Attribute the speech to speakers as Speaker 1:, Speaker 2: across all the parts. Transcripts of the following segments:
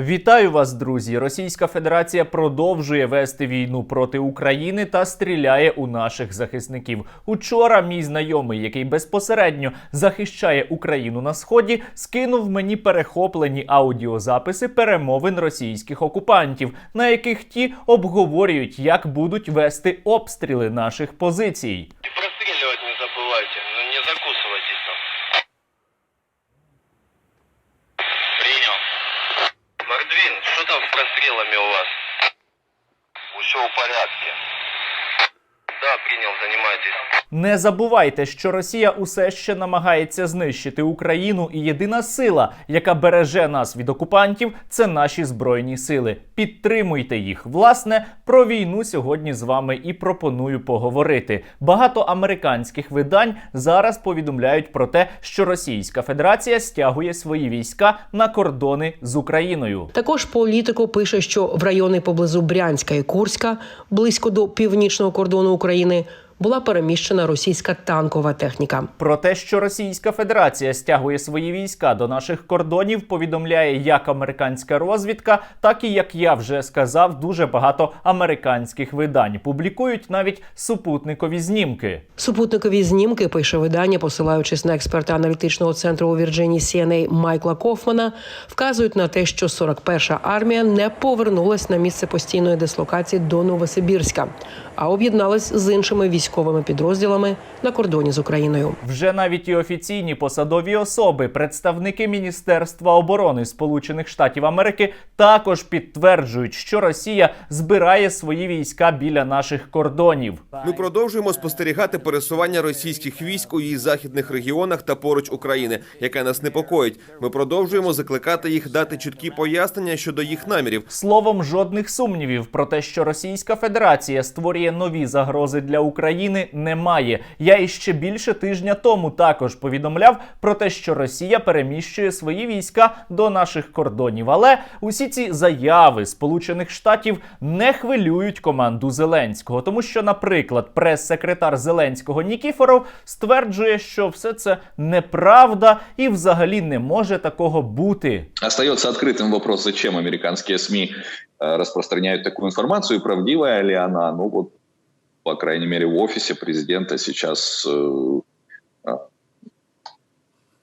Speaker 1: Вітаю вас, друзі! Російська Федерація продовжує вести війну проти України та стріляє у наших захисників. Учора мій знайомий, який безпосередньо захищає Україну на сході, скинув мені перехоплені аудіозаписи перемовин російських окупантів, на яких ті обговорюють, як будуть вести обстріли наших позицій.
Speaker 2: Простреливать не забывайте, ну не закусывайтесь там. Принял. Мордвин, что там с прострелами у вас? Все в порядке. Да, принял, занимайтесь.
Speaker 1: Не забувайте, що Росія усе ще намагається знищити Україну, і єдина сила, яка береже нас від окупантів, це наші збройні сили. Підтримуйте їх. Власне, про війну сьогодні з вами і пропоную поговорити. Багато американських видань зараз повідомляють про те, що Російська Федерація стягує свої війська на кордони з Україною.
Speaker 3: Також політико пише, що в райони поблизу Брянська і Курська, близько до північного кордону України, була переміщена російська танкова техніка.
Speaker 1: Про те, що Російська Федерація стягує свої війська до наших кордонів, повідомляє як американська розвідка, так і як я вже сказав, дуже багато американських видань публікують навіть супутникові знімки.
Speaker 3: Супутникові знімки пише видання, посилаючись на експерта аналітичного центру у Вірджинії CNA Майкла Кофмана, вказують на те, що 41-ша армія не повернулась на місце постійної дислокації до Новосибірська, а об'єдналась з іншими військовими підрозділами на кордоні з Україною.
Speaker 1: Вже навіть і офіційні посадові особи, представники Міністерства оборони Сполучених Штатів Америки, також підтверджують, що Росія збирає свої війська біля наших кордонів.
Speaker 4: Ми продовжуємо спостерігати пересування російських військ у її західних регіонах та поруч України, яке нас непокоїть. Ми продовжуємо закликати їх дати чіткі пояснення щодо їх намірів.
Speaker 1: Словом, жодних сумнівів про те, що Російська Федерація створює нові загрози для України, немає. Я іще більше тижня тому також повідомляв про те, що Росія переміщує свої війська до наших кордонів. Але усі ці заяви Сполучених Штатів не хвилюють команду Зеленського, тому що, наприклад, прес-секретар Зеленського Нікіфоров стверджує, що все це неправда і взагалі не може такого бути.
Speaker 5: Остается открытым вопрос, зачем американские СМИ э, распространяют такую информацию, и правдивая ли она. Ну вот, по крайней мере, в офисе президента сейчас, э, э,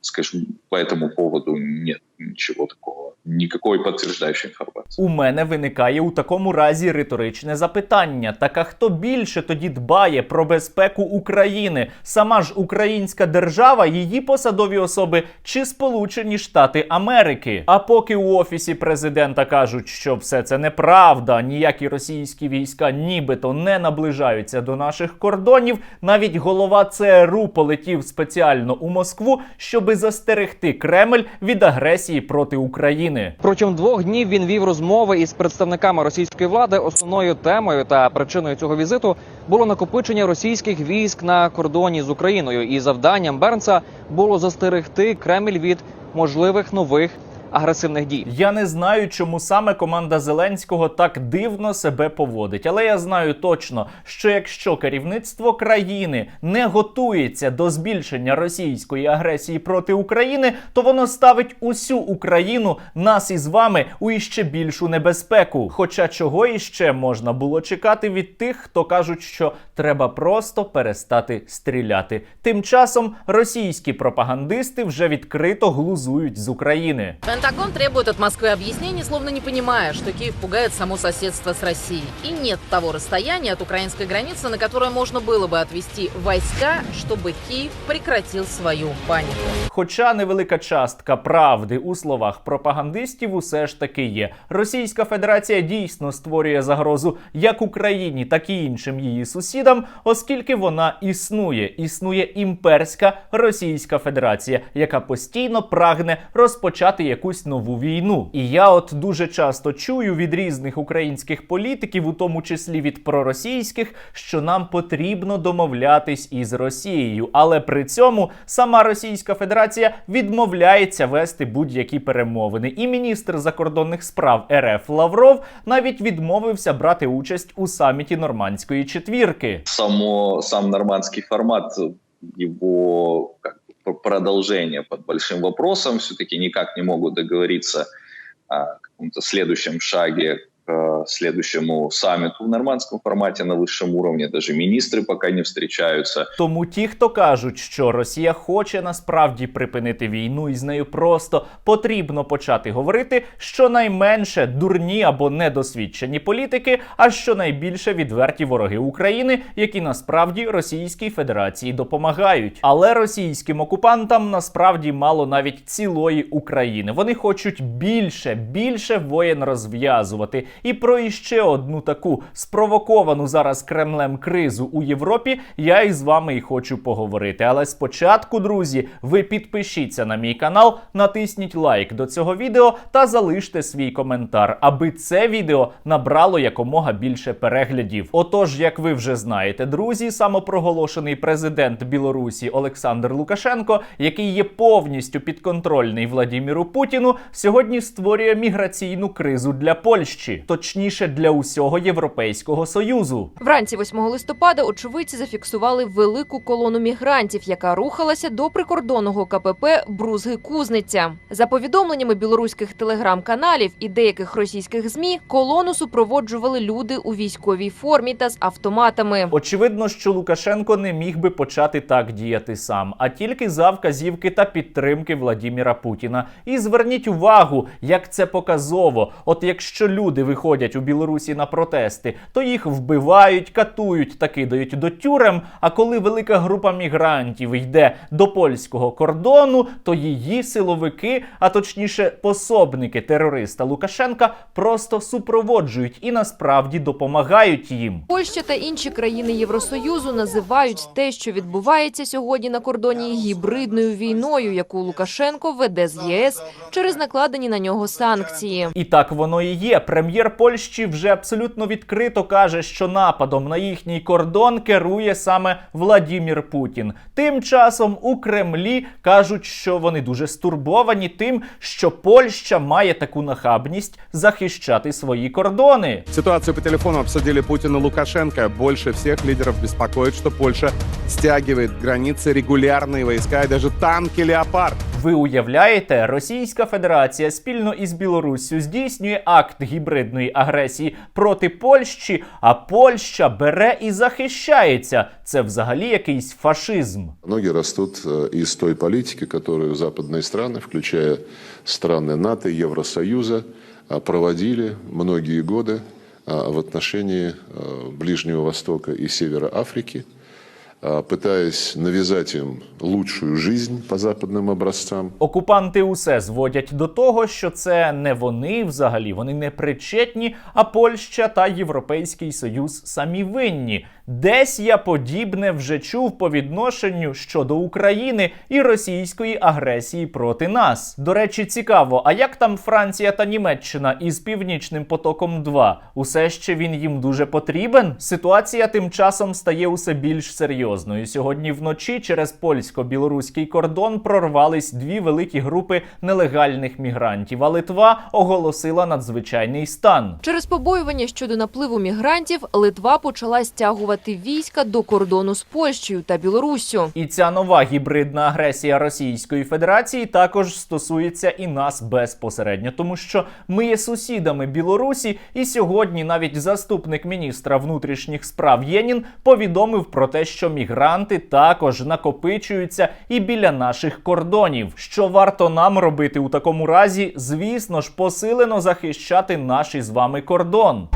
Speaker 5: скажем, по этому поводу нет ничего такого, никакой подтверждающей информации.
Speaker 1: У мене виникає у такому разі риторичне запитання: так а хто більше тоді дбає про безпеку України? Сама ж українська держава, її посадові особи чи Сполучені Штати Америки? А поки у офісі президента кажуть, що все це неправда, ніякі російські війська нібито не наближаються до наших кордонів, навіть голова ЦРУ полетів спеціально у Москву, щоби застерегти Кремль від агресії проти України.
Speaker 6: Протягом двох днів він вів розмови із представниками російської влади. Основною темою та причиною цього візиту було накопичення російських військ на кордоні з Україною. І завданням Бернса було застерегти Кремль від можливих нових агресивних дій.
Speaker 1: Я не знаю, чому саме команда Зеленського так дивно себе поводить, але я знаю точно, що якщо керівництво країни не готується до збільшення російської агресії проти України, то воно ставить усю Україну, нас із вами, у іще більшу небезпеку. Хоча чого іще можна було чекати від тих, хто кажуть, що треба просто перестати стріляти. Тим часом російські пропагандисти вже відкрито глузують з України.
Speaker 7: Пентагон требует от Москвы объяснений, словно не понимая, что Киев пугает само соседство с Россией. И нет того расстояния от украинской границы, на которое можно было бы отвести войска, чтобы Киев прекратил свою панику.
Speaker 1: Хоча невелика частка правди у словах пропагандистів усе ж таки є. Російська Федерація дійсно створює загрозу як Україні, так і іншим її сусідам, оскільки вона існує. Існує імперська Російська Федерація, яка постійно прагне розпочати якусь нову війну. І я от дуже часто чую від різних українських політиків, у тому числі від проросійських, що нам потрібно домовлятись із Росією, але при цьому сама Російська Федерація відмовляється вести будь-які перемовини. І міністр закордонних справ РФ Лавров навіть відмовився брати участь у саміті нормандської четвірки.
Speaker 5: Само, сам нормандский формат, его как бы, продолжение под большим вопросом, все-таки никак не могут договориться а, каком-то следующем шаге к э, следующему саммиту в нормандском формате на высшем уровне. Даже министры пока не встречаются.
Speaker 1: Тому ті, хто кажуть, що Росія хоче насправді припинити війну, і з нею просто потрібно почати говорити, що найменше дурні або недосвідчені політики, а що найбільше відверті вороги України, які насправді Російській Федерації допомагають. Але російським окупантам насправді мало навіть цілої України. Вони хочуть більше, більше воєн розв'язувати. І про іще одну таку спровоковану зараз Кремлем кризу у Європі я із вами і хочу поговорити. Але спочатку, друзі, ви підпишіться на мій канал, натисніть лайк до цього відео та залиште свій коментар, аби це відео набрало якомога більше переглядів. Отож, як ви вже знаєте, друзі, самопроголошений президент Білорусі Олександр Лукашенко, який є повністю підконтрольний Владіміру Путіну, сьогодні створює міграційну кризу для Польщі, точніше для усього Європейського союзу.
Speaker 8: Вранці 8 листопада очевидці зафіксували велику колону мігрантів, яка рухалася до прикордонного КПП Брузги Кузниця. За повідомленнями білоруських телеграм-каналів і деяких російських змі, колону супроводжували люди у військовій формі та з автоматами.
Speaker 1: Очевидно, що Лукашенко не міг би почати так діяти сам, а тільки за вказівки та підтримки Владіміра Путіна. І зверніть увагу, як це показово. От якщо люди виходять у Білорусі на протести, то їх вбивають, катують та кидають до тюрем. А коли велика група мігрантів йде до польського кордону, то її силовики, а точніше пособники терориста Лукашенка, просто супроводжують і насправді допомагають їм.
Speaker 8: Польща та інші країни Євросоюзу називають те, що відбувається сьогодні на кордоні, гібридною війною, яку Лукашенко веде з ЄС через накладені на нього санкції.
Speaker 1: І так воно і є. Прем'єр Польщі вже абсолютно відкрито каже, що нападом на їхній кордон керує саме Владімір Путін. Тим часом у Кремлі кажуть, що вони дуже стурбовані тим, що Польща має таку нахабність захищати свої кордони.
Speaker 9: Ситуацию по телефону обсудили Путин и Лукашенко. Больше всех лидеров беспокоит, что Польша стягивает к границе регулярные войска и даже танки «Леопард».
Speaker 1: Ви уявляєте, Російська Федерація спільно із Білоруссю здійснює акт гібридної агресії проти Польщі, а Польща бере і захищається. Це взагалі якийсь фашизм.
Speaker 10: Ноги растут э, из той политики, которую западные страны, включая страны НАТО, Евросоюза, э, проводили многие годы э, в отношении э, Ближнего Востока и Севера Африки, э, пытаясь навязать им лучшую жизнь по западным образцам.
Speaker 1: Окупанти усе зводять до того, що це не вони взагалі, вони не причетні, а Польща та Європейський Союз самі винні. Десь я подібне вже чув по відношенню щодо України і російської агресії проти нас. До речі, цікаво, а як там Франція та Німеччина із Північним потоком 2? Усе ще він їм дуже потрібен? Ситуація тим часом стає усе більш серйозною. Сьогодні вночі через польсько-білоруський кордон прорвались дві великі групи нелегальних мігрантів. А Литва оголосила надзвичайний стан.
Speaker 8: Через побоювання щодо напливу мігрантів Литва почала стягувати війська до кордону з Польщею та Білоруссю.
Speaker 1: І ця нова гібридна агресія Російської Федерації також стосується і нас безпосередньо, тому що ми є сусідами Білорусі, і сьогодні навіть заступник міністра внутрішніх справ Єнін повідомив про те, що мігранти також накопичуються і біля наших кордонів. Що варто нам робити у такому разі? Звісно ж, посилено захищати наш із вами кордон.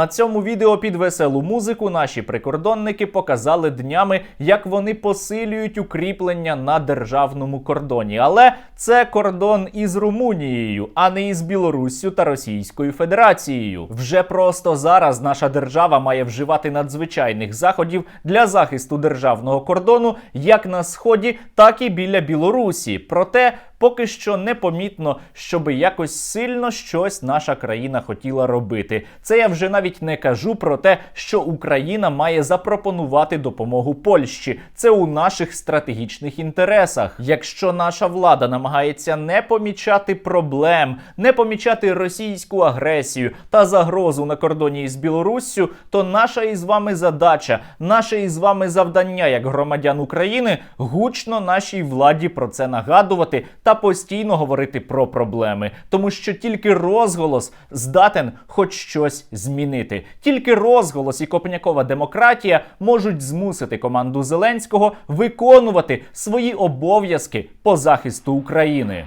Speaker 1: На цьому відео під веселу музику наші прикордонники показали днями, як вони посилюють укріплення на державному кордоні. Але це кордон із Румунією, а не із Білоруссю та Російською Федерацією. Вже просто зараз наша держава має вживати надзвичайних заходів для захисту державного кордону як на сході, так і біля Білорусі. Проте поки що непомітно, щоб якось сильно щось наша країна хотіла робити. Це я вже навіть не кажу про те, що Україна має запропонувати допомогу Польщі. Це у наших стратегічних інтересах. Якщо наша влада намагається не помічати проблем, не помічати російську агресію та загрозу на кордоні із Білоруссю, то наша із вами задача, наше із вами завдання як громадян України гучно нашій владі про це нагадувати та та постійно говорити про проблеми, тому що тільки розголос здатен хоч щось змінити. Тільки розголос і копнякова демократія можуть змусити команду Зеленського виконувати свої обов'язки по захисту України.